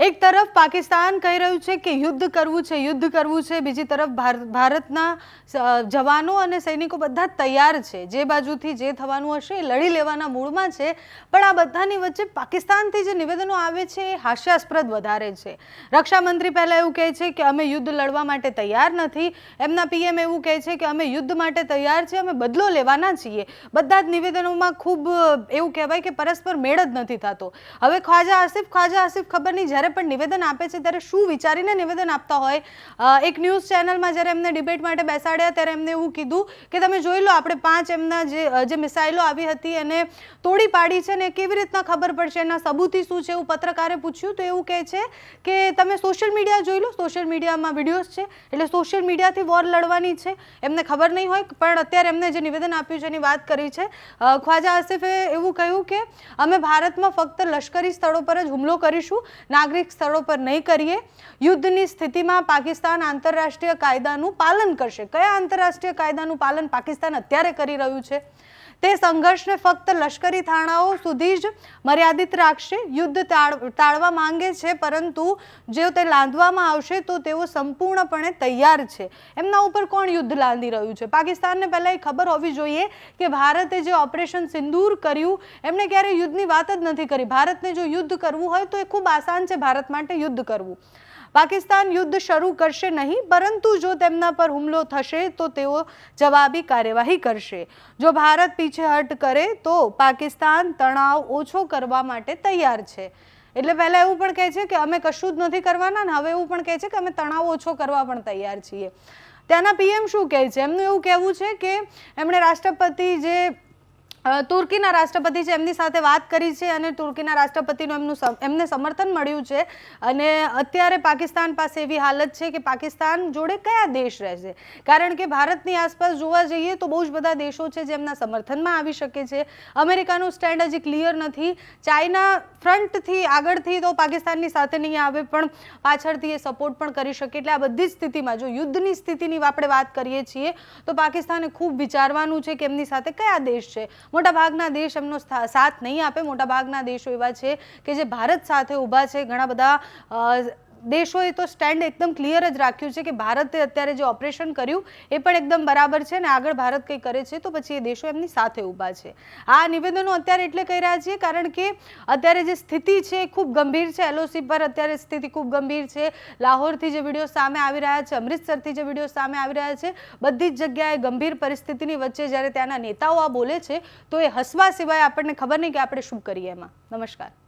એક તરફ પાકિસ્તાન કહી રહ્યું છે કે યુદ્ધ કરવું છે, યુદ્ધ કરવું છે, બીજી તરફ ભાર- ભારતના જવાનો અને સૈનિકો બધા તૈયાર છે. જે બાજુથી જે થવાનું હશે એ લડી લેવાના મૂડમાં છે, પણ આ બધાની વચ્ચે પાકિસ્તાનથી જે નિવેદનો આવે છે એ હાસ્યાસ્પદ વધારે છે. રક્ષામંત્રી પહેલાં એવું કહે છે કે અમે યુદ્ધ લડવા માટે તૈયાર નથી. એમના પીએમ એવું કહે છે કે અમે યુદ્ધ માટે તૈયાર છે અમે બદલો લેવાના છીએ. બધા જ નિવેદનોમાં ખૂબ એવું કહેવાય કે પરસ્પર મેળ જ નથી થતો. હવે ખ્વાજા આસિફ ખ્વાજા આસિફ ખબર નહીં જ્યારે પણ નિવેદન આપે છે, ત્યારે શું વિચારીને નિવેદન આપતા હોય? એક ન્યૂઝ ચેનલમાં જ્યારે એમને ડિબેટ માટે બેસાડ્યા, ત્યારે એમને એવું કીધું કે, તમે જોઈ લો, આપણે પાંચ એમના જે જે મિસાઇલો આવી હતી, એને તોડી પાડી છે ને કેવી રીતના ખબર પડશે? એના સબૂતી શું છે? એવું પત્રકારે પૂછ્યું તો એવું કહે છે કે, તમે સોશિયલ મીડિયા જોઈ લો, સોશિયલ મીડિયામાં વિડીયોઝ છે, એટલે સોશિયલ મીડિયાથી વોર લડવાની છે. એમને ખબર નહીં હોય, પણ અત્યારે એમને જે નિવેદન આપ્યું છે, એની વાત કરી છે. ખ્વાજા આસિફે એવું કહ્યું કે, અમે ભારતમાં ફક્ત લશ્કરી સ્થળો પર જ હુમલો કરીશું. નાગરિક સ્થળો પર નહીં કરીએ. યુદ્ધની સ્થિતિમાં પાકિસ્તાન આંતરરાષ્ટ્રીય કાયદાનું પાલન કરશે. કયા આંતરરાષ્ટ્રીય કાયદાનું પાલન પાકિસ્તાન અત્યારે કરી રહ્યું છે? તે સંઘર્ષને ફક્ત લશ્કરી થાણાઓ સુધી જ મર્યાદિત રાખશે. યુદ્ધ ટાળવા માંગે છે, પરંતુ જો તે લાંધવામાં આવશે, તો તેઓ સંપૂર્ણપણે તૈયાર છે. એમના ઉપર કોણ યુદ્ધ લાંદી રહ્યું છે? પાકિસ્તાનને પહેલાં એ ખબર હોવી જોઈએ કે ભારતે જે ઓપરેશન સિંદૂર કર્યું, એમણે ક્યારેય યુદ્ધની વાત જ નથી કરી. ભારતને જો યુદ્ધ કરવું હોય, તો એ ખૂબ આસાન છે ભારત માટે યુદ્ધ કરવું. પાકિસ્તાન યુદ્ધ શરૂ કરશે નહીં, પરંતુ જો તેમના પર હુમલો થશે, તો તેઓ જવાબી કાર્યવાહી કરશે. જો ભારત પીછેહટ કરે, તો પાકિસ્તાન તણાવ ઓછો કરવા માટે તૈયાર છે. એટલે પહેલાં એવું પણ કહે છે કે અમે કશું જ નથી કરવાના ને હવે એવું પણ કહે છે કે અમે તણાવ ઓછો કરવા પણ તૈયાર છીએ. ત્યાંના પીએમ શું કહે છે? એમનું એવું કહેવું છે કે એમણે રાષ્ટ્રપતિ જે તુર્કીના રાષ્ટ્રપતિ છે, એમની સાથે વાત કરી છે અને તુર્કીના રાષ્ટ્રપતિનું એમનું એમને સમર્થન મળ્યું છે. અને અત્યારે પાકિસ્તાન પાસે એવી હાલત છે કે પાકિસ્તાન જોડે કયા દેશ રહેશે? કારણ કે ભારતની આસપાસ જોવા જઈએ તો બહુ જ બધા દેશો છે જે એમના સમર્થનમાં આવી શકે છે. અમેરિકાનું સ્ટેન્ડ હજી ક્લિયર નથી. ચાઇના ફ્રન્ટથી આગળથી તો પાકિસ્તાનની સાથે નહીં આવે, પણ પાછળથી એ સપોર્ટ પણ કરી શકે. એટલે આ બધી સ્થિતિમાં જો યુદ્ધની સ્થિતિની આપણે વાત કરીએ છીએ, તો પાકિસ્તાને ખૂબ વિચારવાનું છે કે એમની સાથે કયા દેશ છે. મોટાભાગના દેશ એમનો સાથ નહીં આપે. મોટાભાગના દેશો એવા છે કે જે ભારત સાથે ઊભા છે. ઘણા બધા દેશોએ તો સ્ટેન્ડ એકદમ ક્લિયર જ રાખ્યું છે કે ભારતે અત્યારે જે ઓપરેશન કર્યું એ પણ એકદમ બરાબર છે અને આગળ ભારત કંઈ કરે છે તો પછી એ દેશો એમની સાથે ઊભા છે. આ નિવેદનો અત્યારે એટલે કહી રહ્યા છીએ કારણ કે અત્યારે જે સ્થિતિ છે એ ખૂબ ગંભીર છે. એલઓસી પર અત્યારે સ્થિતિ ખૂબ ગંભીર છે. લાહોરથી જે વીડિયો સામે આવી રહ્યા છે, અમૃતસરથી જે વીડિયો સામે આવી રહ્યા છે, બધી જ જગ્યાએ ગંભીર પરિસ્થિતિની વચ્ચે જ્યારે ત્યાંના નેતાઓ આ બોલે છે તો એ હસવા સિવાય આપણને ખબર નહીં કે આપણે શું કરીએ એમાં. નમસ્કાર.